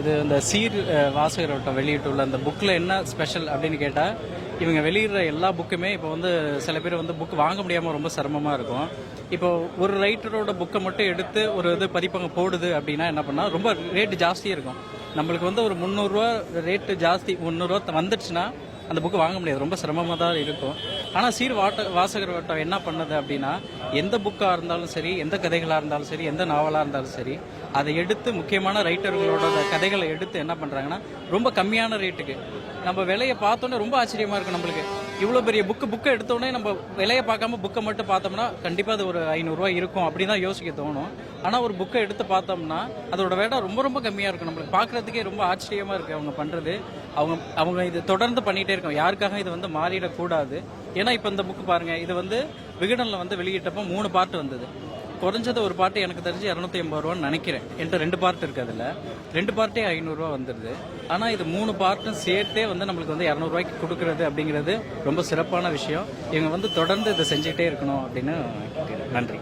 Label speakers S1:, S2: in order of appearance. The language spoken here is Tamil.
S1: இது இந்த சீர் வாசகர் வட்டம் வெளியிட்டுள்ள அந்த புக்கில் என்ன ஸ்பெஷல் அப்படின்னு கேட்டால் இவங்க வெளியிடுற எல்லா புக்குமே இப்போ வந்து சில பேர் வந்து புக் வாங்க முடியாமல் ரொம்ப சிரமமாக இருக்கும். இப்போ ஒரு ரைட்டரோட புக்கை மட்டும் எடுத்து ஒரு இது பதிப்பங்க போடுது அப்படின்னா என்ன பண்ணால் ரொம்ப ரேட்டு ஜாஸ்தியாக இருக்கும். நம்மளுக்கு வந்து ஒரு முந்நூறுரூவா ரேட்டு ஜாஸ்தி முந்நூறுரூவா வந்துடுச்சுன்னா அந்த புக்கு வாங்க முடியாது. ரொம்ப சிரமமாக தான் இருக்கும். ஆனால் சீர் வாட்ட வாசகர் வட்டம் என்ன பண்ணுது அப்படின்னா எந்த புக்காக இருந்தாலும் சரி எந்த கதைகளாக இருந்தாலும் சரி எந்த நாவலாக இருந்தாலும் சரி அதை எடுத்து முக்கியமான ரைட்டர்களோட அந்த கதைகளை எடுத்து என்ன பண்ணுறாங்கன்னா ரொம்ப கம்மியான ரேட்டுக்கு. நம்ம விலையை பார்த்தோன்னே ரொம்ப ஆச்சரியமாக இருக்கும் நம்மளுக்கு. இவ்வளோ பெரிய புக்கு புக்கை எடுத்தோடனே நம்ம விலையை பார்க்காம புக்கை மட்டும் பார்த்தோம்னா கண்டிப்பாக அது ஒரு ஐநூறுரூவா இருக்கும் அப்படி தான் யோசிக்க தோணும். ஆனால் ஒரு புக்கை எடுத்து பார்த்தோம்னா அதோட விலை ரொம்ப ரொம்ப கம்மியாக இருக்கும். நம்மளுக்கு பார்க்குறதுக்கே ரொம்ப ஆச்சரியமாக இருக்குது அவங்க பண்ணுறது அவங்க அவங்க இது தொடர்ந்து பண்ணிகிட்டே இருக்கோம். யாருக்காக இது வந்து மாறிடக்கூடாது. ஏன்னா இப்போ இந்த புக்கு பாருங்கள் இது வந்து விகடனில் வந்து வெளியிட்டப்போ மூணு பார்ட் வந்தது. குறைஞ்சது ஒரு பாட்டு எனக்கு தெரிஞ்சு இரநூத்தி எண்பது ரூபான்னு நினைக்கிறேன். என்கிட்ட ரெண்டு பார்ட் இருக்கு அதில். ரெண்டு பார்ட்டே ஐநூறுரூவா வந்துடுது ஆனால் இது மூணு பார்ட்டும் சேர்த்தே வந்து நம்மளுக்கு வந்து இரநூறுவாய்க்கு கொடுக்கறது அப்படிங்கிறது ரொம்ப சிறப்பான விஷயம். இவங்க வந்து தொடர்ந்து இதை செஞ்சுக்கிட்டே இருக்கணும் அப்படின்னு நன்றி.